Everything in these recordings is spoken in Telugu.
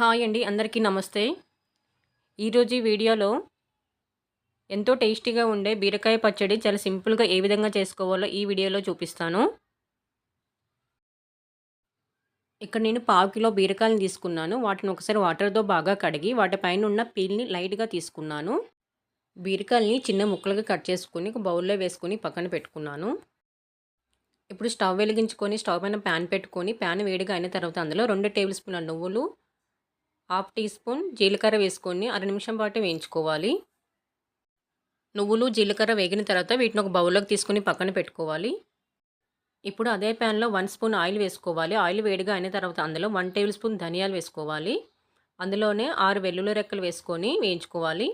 హాయ్ అండి అందరికీ నమస్తే. ఈరోజు ఈ వీడియోలో ఎంతో టేస్టీగా ఉండే బీరకాయ పచ్చడి చాలా సింపుల్గా ఏ విధంగా చేసుకోవాలో ఈ వీడియోలో చూపిస్తాను. ఇక్కడ నేను పావు కిలో బీరకాయలు తీసుకున్నాను. వాటిని ఒకసారి వాటర్తో బాగా కడిగి వాటిపైన ఉన్న పీల్ని లైట్గా తీసుకున్నాను. బీరకాయల్ని చిన్న ముక్కలుగా కట్ చేసుకుని ఒక బౌల్లో వేసుకుని పక్కన పెట్టుకున్నాను. ఇప్పుడు స్టవ్ వెలిగించుకొని స్టవ్ పైన ప్యాన్ పెట్టుకొని ప్యాన్ వేడిగా అయిన తర్వాత అందులో రెండు టేబుల్ స్పూన్ల నువ్వులు హాఫ్ టీ స్పూన్ జీలకర్ర వేసుకొని అర నిమిషం పాటు వేయించుకోవాలి. నువ్వులు జీలకర్ర వేగిన తర్వాత వీటిని ఒక బౌల్లోకి తీసుకొని పక్కన పెట్టుకోవాలి. ఇప్పుడు అదే ప్యాన్లో వన్ స్పూన్ ఆయిల్ వేసుకోవాలి. ఆయిల్ వేడిగా అయిన తర్వాత అందులో వన్ టేబుల్ స్పూన్ ధనియాలు వేసుకోవాలి. అందులోనే ఆరు వెల్లుల్లి రెక్కలు వేసుకొని వేయించుకోవాలి.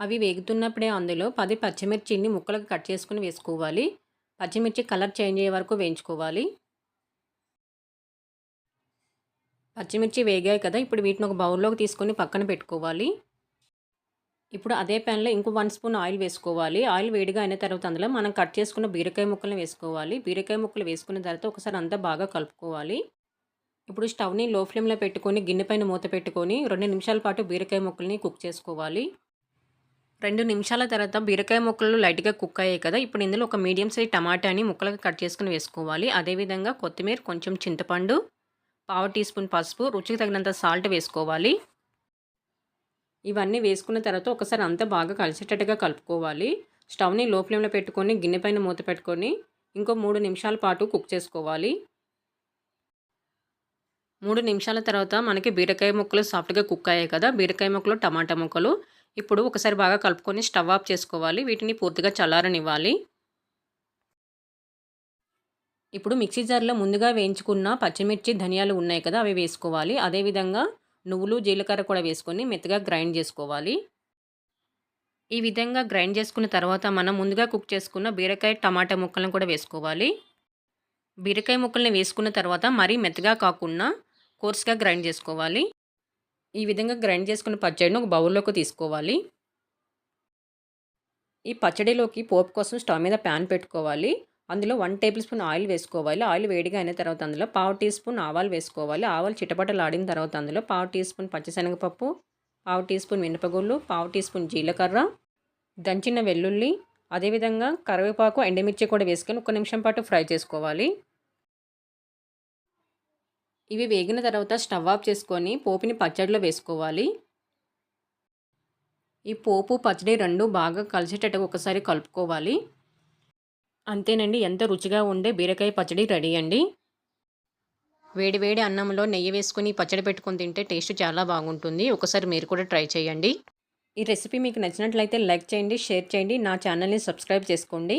అవి వేగుతున్నప్పుడే అందులో పది పచ్చిమిర్చిని ముక్కలకు కట్ చేసుకుని వేసుకోవాలి. పచ్చిమిర్చి కలర్ చేంజ్ అయ్యే వరకు వేయించుకోవాలి. పచ్చిమిర్చి వేగాయి కదా ఇప్పుడు వీటిని ఒక బౌల్లోకి తీసుకొని పక్కన పెట్టుకోవాలి. ఇప్పుడు అదే ప్యాన్లో ఇంకో వన్ స్పూన్ ఆయిల్ వేసుకోవాలి. ఆయిల్ వేడిగా అయిన తర్వాత అందులో మనం కట్ చేసుకున్న బీరకాయ ముక్కలను వేసుకోవాలి. బీరకాయ ముక్కలు వేసుకున్న తర్వాత ఒకసారి అంతా బాగా కలుపుకోవాలి. ఇప్పుడు స్టవ్ని లో ఫ్లేమ్లో పెట్టుకొని గిన్నె పైన మూత పెట్టుకొని రెండు నిమిషాల పాటు బీరకాయ ముక్కల్ని కుక్ చేసుకోవాలి. రెండు నిమిషాల తర్వాత బీరకాయ ముక్కలు లైట్గా కుక్ అయ్యాయి కదా ఇప్పుడు ఇందులో ఒక మీడియం సైజ్ టమాటాని ముక్కలుగా కట్ చేసుకుని వేసుకోవాలి. అదేవిధంగా కొత్తిమీర కొంచెం చింతపండు పావు టీ స్పూన్ పసుపు రుచికి తగినంత సాల్ట్ వేసుకోవాలి. ఇవన్నీ వేసుకున్న తర్వాత ఒకసారి అంతా బాగా కలిసేటట్టుగా కలుపుకోవాలి. స్టవ్ని లో ఫ్లేమ్లో పెట్టుకొని గిన్నె పైన మూత పెట్టుకొని ఇంకో మూడు నిమిషాల పాటు కుక్ చేసుకోవాలి. మూడు నిమిషాల తర్వాత మనకి బీరకాయ ముక్కలు సాఫ్ట్గా కుక్ అయ్యాయి కదా. బీరకాయ ముక్కలు టమాటా ముక్కలు. ఇప్పుడు ఒకసారి బాగా కలుపుకొని స్టవ్ ఆఫ్ చేసుకోవాలి. వీటిని పూర్తిగా చల్లారనివ్వాలి. ఇప్పుడు మిక్సీ జార్లో ముందుగా వేయించుకున్న పచ్చిమిర్చి ధనియాలు ఉన్నాయి కదా అవి వేసుకోవాలి. అదేవిధంగా నువ్వులు జీలకర్ర కూడా వేసుకొని మెత్తగా గ్రైండ్ చేసుకోవాలి. ఈ విధంగా గ్రైండ్ చేసుకున్న తర్వాత మనం ముందుగా కుక్ చేసుకున్న బీరకాయ టమాటా ముక్కలను కూడా వేసుకోవాలి. బీరకాయ ముక్కల్ని వేసుకున్న తర్వాత మరీ మెత్తగా కాకుండా కోర్స్గా గ్రైండ్ చేసుకోవాలి. ఈ విధంగా గ్రైండ్ చేసుకున్న పచ్చడిని ఒక బౌల్లోకి తీసుకోవాలి. ఈ పచ్చడిలోకి పోపు కోసం స్టవ్ మీద ప్యాన్ పెట్టుకోవాలి. అందులో వన్ టేబుల్ స్పూన్ ఆయిల్ వేసుకోవాలి. ఆయిల్ వేడిగా అయిన తర్వాత అందులో పావు టీ స్పూన్ ఆవాలు వేసుకోవాలి. ఆవాలు చిటపటలు ఆడిన తర్వాత అందులో పావు టీ స్పూన్ పచ్చిశనగపప్పు పావు టీ స్పూన్ మినపగుళ్ళు పావు టీ స్పూన్ జీలకర్ర దంచిన వెల్లుల్లి అదేవిధంగా కరివేపాకు ఎండుమిర్చి కూడా వేసుకొని ఒక నిమిషం పాటు ఫ్రై చేసుకోవాలి. ఇవి వేగిన తర్వాత స్టవ్ ఆఫ్ చేసుకొని పోపుని పచ్చడిలో వేసుకోవాలి. ఈ పోపు పచ్చడి రెండు బాగా కలిసేటట్టుగా ఒకసారి కలుపుకోవాలి. అంతేనండి. ఎంత రుచిగా ఉండే బీరకాయ పచ్చడి రెడీ అండి. వేడి వేడి అన్నంలో నెయ్యి వేసుకుని పచ్చడి పెట్టుకుని తింటే టేస్ట్ చాలా బాగుంటుంది. ఒకసారి మీరు కూడా ట్రై చేయండి. ఈ రెసిపీ మీకు నచ్చినట్లయితే లైక్ చేయండి షేర్ చేయండి. నా ఛానల్ని సబ్స్క్రైబ్ చేసుకోండి.